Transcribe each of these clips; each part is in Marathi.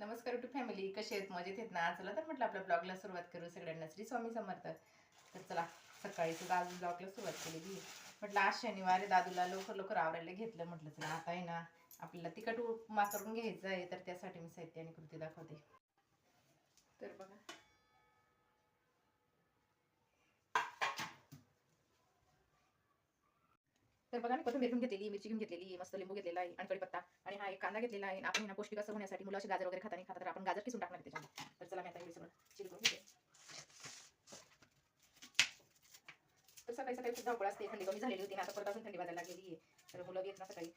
नमस्कार टू फॅमिली कसे आहेत? मजेत आहेत ना? चला तर म्हटलं आपल्या ब्लॉगला सुरुवात करू. सगळ्यांना श्री स्वामी समर्थ. तर चला सकाळी सुद्धा दादू ब्लॉगला सुरुवात केलेली. म्हटलं आज शनिवार दादूला लवकर लवकर आवरायला घेतलं. म्हटलं चला आता आहे ना आपल्याला तिखट उपमा करून घ्यायचं आहे तर त्यासाठी मी साहित्य आणि कृती दाखवते. तर बघा. तर बघा मी कोथिंबीर घेऊन घेतलेली मिरची घेऊन घेतलेली मस्त लिंबू घेतलेला आहे आणि कडीपत्ता आणि हा एक कांदा घेतलेला आहे आपण ना पौष्टिक असं होण्यासाठी मुलं असे गाजर वगैरे खाता नाही खाता तर आपण गाजर किसून टाकणार आहे त्याच्यामध्ये. तर चला मी आता हे सगळं चिरून घेते. तर सकाळी सकाळी खूप धावपळ असते थंडी कमी झालेली होती ना आता परत अजून थंडी वाजायला लागलेली आहे. तर मुलं येत ना सकाळी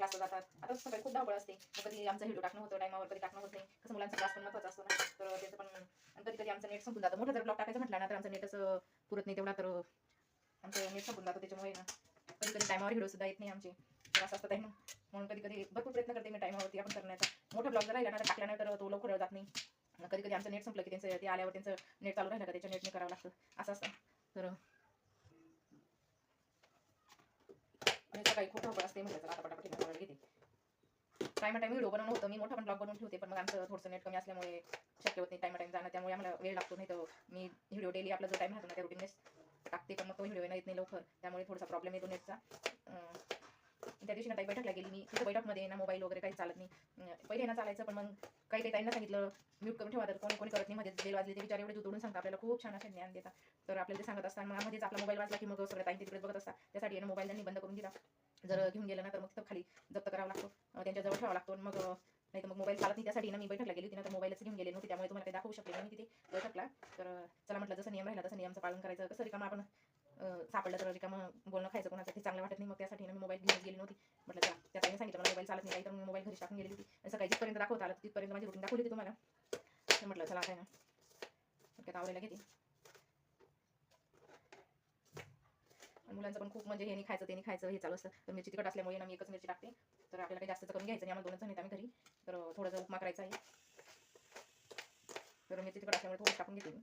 क्लासला जातात. आता सकाळी खूप धावपळ असते. कधी आमचा व्हिडिओ टाकणं होतं टायमावर कधी टाकणं होत नाही. कसं मुलांचा क्लास पण महत्त्वाचा असतो ना. तर त्याचं पण आणि कधी कधी आमचं नेट संपून जातं. मोठं जर ब्लॉक टाकायचं म्हटलं ना तर आमचं नेट असं पुरत नाही तेवढा तर आमचं नेट संपून जातं त्याच्यामुळे ना. कधी कधी टायमावर व्हिडिओ सुद्धा येत नाही आमचे. त्रास असतात आहे ना म्हणून कधी कधी भरपूर प्रयत्न करते मी टायमावरती आपण करण्याचा. मोठा ब्लॉग जर राहिला ना टाकल्यानंतर तो लवकर जात नाही. कधी कधी आमचं नेट संपलं की त्यांचं ते आल्यावर त्यांचं नेट चालू राहिलं का त्याच्या नेटने करावं लागतं. असं असतं. तर आणि सकाळी खूप धावपळ असते म्हटलं आता पटापट हे घेते. टाइम टाइम व्हिडिओ बनवून होतं. मी मोठा पण ब्लॉग बनवून ठेवते पण मग आमचं थोडंसं नेट कमी असल्यामुळे शक्य होत नाही टाइम टाइम जाणं. त्यामुळे आम्हाला वेळ लागतो नाही तर मी व्हिडिओ डेली आपला जो टाइम राहतो ना त्या रुटीननेच टाकते पण मग तो व्हिडिओ येत नाही लवकर. त्यामुळे थोडासा प्रॉब्लेम येतो नेटचा त्या दिवशी ना ताई बैठकला गेली. मी तिथं बैठकमध्ये ना मोबाईल वगैरे काही चालत नाही. पहिले ना चालायचं पण मग काही काही ताईंना सांगितलं म्यूट करून ठेवा तर कोणी कोणी करत नाही. मध्ये बेल वाजले ते विचार एवढे जोडून सांगतात. आपल्याला खूप छान असे ज्ञान देतात. तर आपल्याला ते सांगत असतात मग मध्येच आपला मोबाईल वाजला की मग सगळ्या ताईं तिकडे बघत असतात. त्यासाठी ना मोबाईल त्यांनी बंद करून दिला. जर घेऊन गेलं ना तर मग तिथं खाली जप्त करावा लागतो. अं, त्यांच्याजवळ ठेवावा लागतो. मग नाही तर मग मोबाईल चालत नाही. त्यासाठी ना मी बैठकला गेली होती. ना तर मोबाईलच घेऊन गेले नव्हते. त्यामुळे तुम्हाला काही दाखवू शकले नाही मी तिथे बैठकला. तर चला म्हटलं जसं नियम राहिला तसं नियमचं पालन करायचं. कसं रिकामं आपण सापडलं तर रिकामं बोलणं खायचं कोणाचं? ते चांगलं वाटत नाही. मग त्यासाठी ना मी मोबाईल घेऊन गेली नव्हती. म्हटलं चला त्या ताईने सांगितलं मला मोबाईल चालत नाही. तर मी मोबाईल घरी टाकून गेली होती. आणि सकाळी जिथपर्यंत दाखवता आलं तिथपर्यंत माझी रुटीन दाखवली होती तुम्हाला. तर म्हटलं चला काय ना. मग आवरायला घेते मुलांचं पण खूप म्हणजे हे नाही खायचं ते नाही खायचं हे चालू असतं. तर मिरची तिकट असल्यामुळे ना मी एकच मिरची टाकते. तर आपल्याला काही जास्त करून घ्यायचं नाही. आम्हाला दोनच जण आहेत आम्ही घरी. तर थोडंसं उपमा करायचा आहे. तर मी तिथे असल्यामुळे थोडं टाकून घेते मी.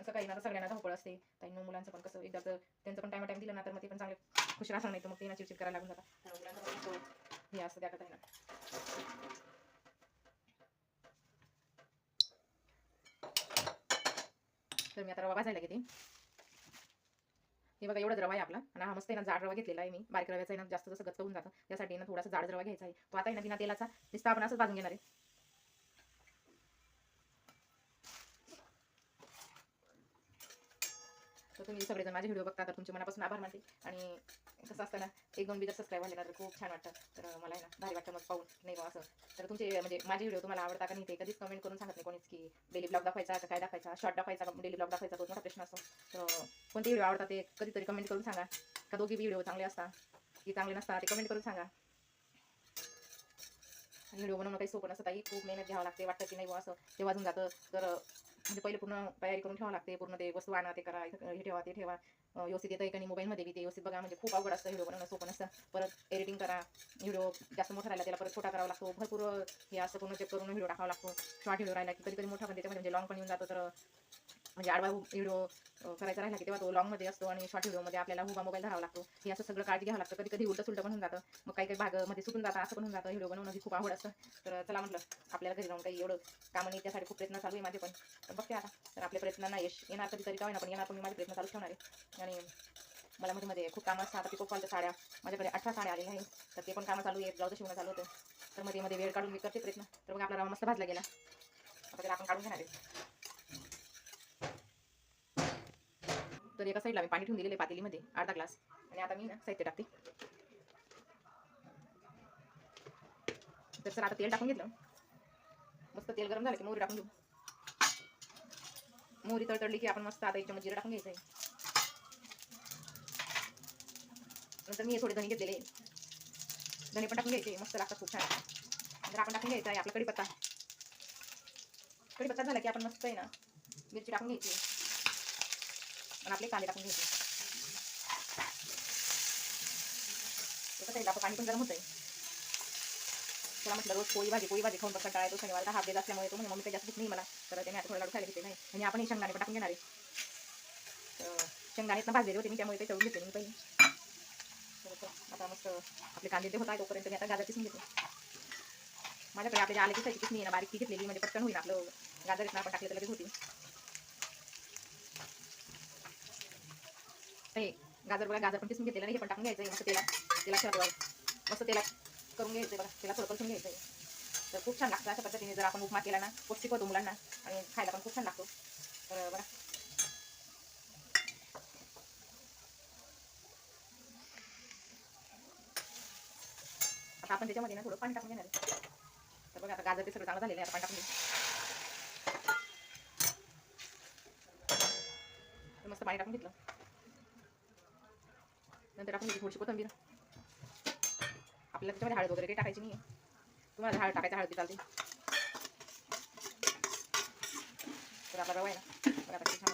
असं काही ना आता सगळ्यांना धावपळ असते. मग मुलांचं पण कसं एकदा तर त्यांचं पण टाइम टाइम दिलं ना तर मग ते पण चांगले खुश राहणार नाही तर मग ते ना चिडचिड करायला लागून जातात. हे असतं त्या ना. तर मी आता रवा भाजायला घेते. हे बघा एवढा रवा आहे आपला. आणि हा मस्त आहे ना जाड रवा घेतलेला आहे मी. बारीक रव्याचा आहे ना जास्त जसं गच्च होऊन जातं त्यासाठी ना थोडासा जाड रवा घ्यायचा आहे. तो आता आहे ना बिना तेलाचा नुसता आपण असंच भाजून घेणार आहे. तर तुम्ही सगळेजण माझे व्हिडिओ बघता तर तुमचे मनापासून आभार मानते. आणि कसं असतं ना एक दोन बी सबस्क्राईब झाले ना तर खूप छान वाटतं. तर मला आहे ना भारी वाटतं मग पाहून. नाही बा असं. तर तुमचे म्हणजे माझे व्हिडिओ तुम्हाला आवडता का नाही ते कधीच कमेंट करून सांगत नाही कोणीच की डेली ब्लॉग दाखवायचा का काय दाखवायचा शॉर्ट दाखवायचा डेली ब्लॉग दाखवायचा तो मोठा प्रश्न असतो. तर कोणते व्हिडिओ आवडतात ते कधीतरी कमेंट करून सांगा. का दोघी व्हिडिओ चांगले असतात की चांगले नसतात ते कमेंट करून सांगा. व्हिडिओ बनवणं काही सोपं नसतं काही खूप मेहनत घ्यावं लागते वाटतं की नाही बुवा असं. ते वाजून जातं. तर म्हणजे पहिले पूर्ण तयारी करून ठेवावं लागते पूर्ण ते वस्तू आणा ते करा हे ठेवा ते ठेवा. व्यवस्थित येतं एका मोबाईलमध्ये बी ते व्यवस्थित बघा म्हणजे खूप अवघड असतं व्हिडिओ बनवणं सोपं नसतं. परत एडिटिंग करा व्हिडिओ जास्त मोठा राहिला त्याला परत छोटा करावा लागतो. भरपूर हे असं पूर्ण चेक करून व्हिडिओ टाकावा लागतो. शॉर्ट व्हिडिओ राहिला की कधी कधी मोठा पण त्याच्यामध्ये म्हणजे लॉंग पण येऊन जातो तर म्हणजे आडवा व्हिडिओ करायचा राहिला की तेव्हा तो लॉंगमध्ये असतो आणि शॉर्ट व्हिडिओमध्ये आपल्याला हुबा मोबाईल धरावा लागतो. हे असं सगळं काळजी घ्यावं लागतं. कधी कधी उलटं सुलटं पण होऊन जातं. मग काही काही भागामध्ये सुटून जातं असं पण होऊन जातं. व्हिडिओ बनवणं ही खूप आवड असतं. तर चला म्हटलं आपल्याला घरी जाऊन काही एवढं कामं नाही त्यासाठी खूप प्रयत्न चालू आहे माझे पण. तर बघते आता. तर आपल्या प्रयत्नांना यश येणार कधीतरी का ना पण येणार पण मी माझे प्रयत्न चालू ठेवणार आहे. आणि मला मध्ये मध्ये खूप कामं असतात. आता पिको फॉलच्या साड्या माझ्याकडे अठरा साड्या आलेल्या आहेत. तर ते पण कामं चालू आहे ब्लाऊज शिवणं चालू होतं. तर मध्ये मध्ये वेळ काढून मी करते प्रयत्न. तर मग आपला रवा मस्त भाजला गेला. आता त्याला आपण काढून घेणार आहे. तर एका साईडला मी पाणी ठेवून दिलेले पातेलीमध्ये अर्धा ग्लास. आणि आता मी ना साहित्य टाकते. तर सर आता तेल टाकून घेतलं. मस्त तेल गरम झालं की मोहरी टाकून घेऊ. मोहरी तळतळली की आपण मस्त आता याच्यामध्ये जिरं टाकून घ्यायचं आहे. नंतर मी हे थोडे धणे घेतलेले धणे पण टाकून घ्यायचे मस्त लागतात खूप छान. नंतर आपण टाकून घ्यायचं आहे आपला कढीपत्ता. कढीपत्ता झाला की आपण मस्त आहे ना मिरची टाकून घ्यायची आणि आपले कांदे टाकून घ्यायचे. कसं आहे पाणी पण गरम होतंय. त्याला म्हटलं रोज पोळी भाजी पोळी भाजी खाऊन पण कंटाळा येतो शनिवारचा हाफ देत असल्यामुळे तो म्हणजे मम्मी काही जास्त नाही मला. तर त्याने आता थोडा लाडू खायला घेते नाही. आणि आपण हे शेंगदाणे पण टाकून घेणार आहे. तर शेंगदाणे भाजलेले होते मी त्यामुळे ते चढून घेते मी पहिले. आता मस्त आपले कांदे ते होत आहे तोपर्यंत मी आता गाजर किसून घेते. माझ्याकडे आपल्या आले किसायची किसणी आहे ना बारीक ती घेतलेली म्हणजे पटकन होईल आपलं गाजर इथं आपण टाकले तर लगेच होती. हे गाजर बघा गाजर पण किसून घेतलेलं हे पण टाकून घ्यायचं मस्त तेला तेला ठेवतो मस्त तेला करून घ्यायचं बघा. तेला थोडं करून घ्यायचं तर खूप छान लागतं अशा पद्धतीने. जर आपण उपमा केला ना पौष्टिक होतो मुलांना आणि खायला पण खूप छान लागतो. तर बघा. आता आपण त्याच्यामध्ये ना थोडं पाणी टाकून घेणार तर बघा आता गाजर ते सगळं चांगलं झालेलं आहे. आता पाणी टाकून घेऊ. मस्त पाणी टाकून घेतलं. नंतर टाकून घेतली थोडीशी कोथंबीर. आपल्याला त्याच्यामध्ये हळद वगैरे काही टाकायची नाही आहे तुम्हाला हळद टाकायचं हळदी चालते तर आपला रवा आहे ना बघा आता छान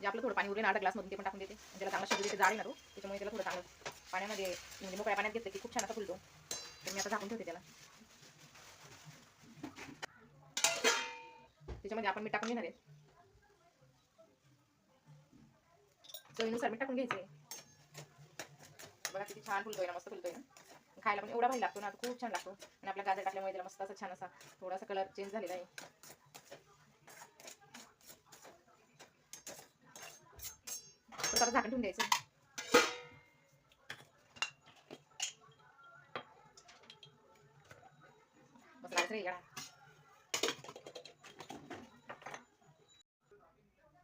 जे आपलं थोडं पाणी उरले ना अर्धा ग्लासमधून ते पण टाकून देते. ज्याला त्याला चांगला शिजू देते जाळी ना तो त्याच्यामुळे त्याला थोडं चांगलं. पाण्यामध्ये म्हणजे मोकळ्या पाण्यात घेतलं की खूप छान असा फुलतो. तर मी आता झाकून ठेवते त्याला त्याच्यामध्ये आपण मीठ टाकून घेणार आहे चवीनुसार मीठ टाकून घ्यायचंय बघा किती छान फुलतोय ना मस्त फुलतोय ना खायला पण एवढा भारी लागतो ना खूप छान लागतो आणि आपला गाजर टाकल्यामुळे त्याला मस्त असा छान असा थोडासा कलर चेंज झालेला आहे तर झाकण ठेवून द्यायचं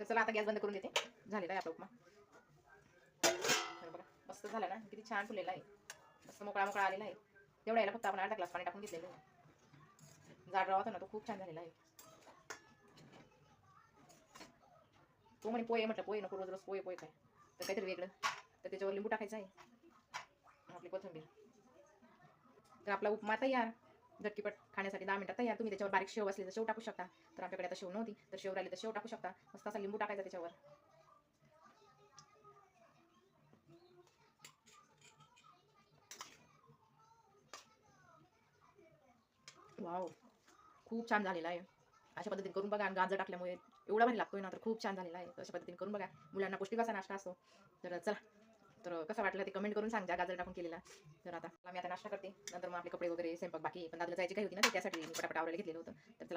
तर चला आता गॅस बंद करून देते झालेला आहे आपला उपमा. बघा मस्त झाला ना? किती छान फुलेला आहे. मस्त मोकळा मोकळा आलेला आहे. एवढा याला फक्त आपण अर्धा ग्लास पाणी टाकून घेतलेलं आहे. जाड रवा होता ना तो खूप छान झालेला आहे. तो म्हणे पोहे म्हटलं पोहे नको रोज रोज पोहे पोहे काय तर काहीतरी वेगळं. तर त्याच्यावर लिंबू टाकायचं आहे. आपली कोथिंबीर. तर आपला उपमा तयार. झटकीपट खाण्यासाठी दहा मिनिटात तयार. तुम्ही त्याच्यावर बारीक शेव असले तर शेव टाकू शकता. तर आपल्याकडे आता शेव नव्हती तर शेव राहिली तर शेव टाकू शकता. मस्त असा लिंबू टाकायचा त्याच्यावर. वाव खूप छान झालेला आहे. अशा पद्धतीने करून बघा. आणि गाजर टाकल्यामुळे एवढा भारी लागतोय ना तर खूप छान झालेला आहे. अशा पद्धतीने करून बघा. मुलांना पौष्टिकाचा नाश्ता असतो. तर चला. तर कसं वाटलं ते कमेंट करून सांगा गाजर टाकून केलेला. तर आता मी आता नाश्ता करते. नंतर मग आपले कपडे वगैरे स्वयंपाक बाकी पण दादला जायची काही होती ना त्यासाठी मी पटापट आवरायला घेतलेलं होतं. तर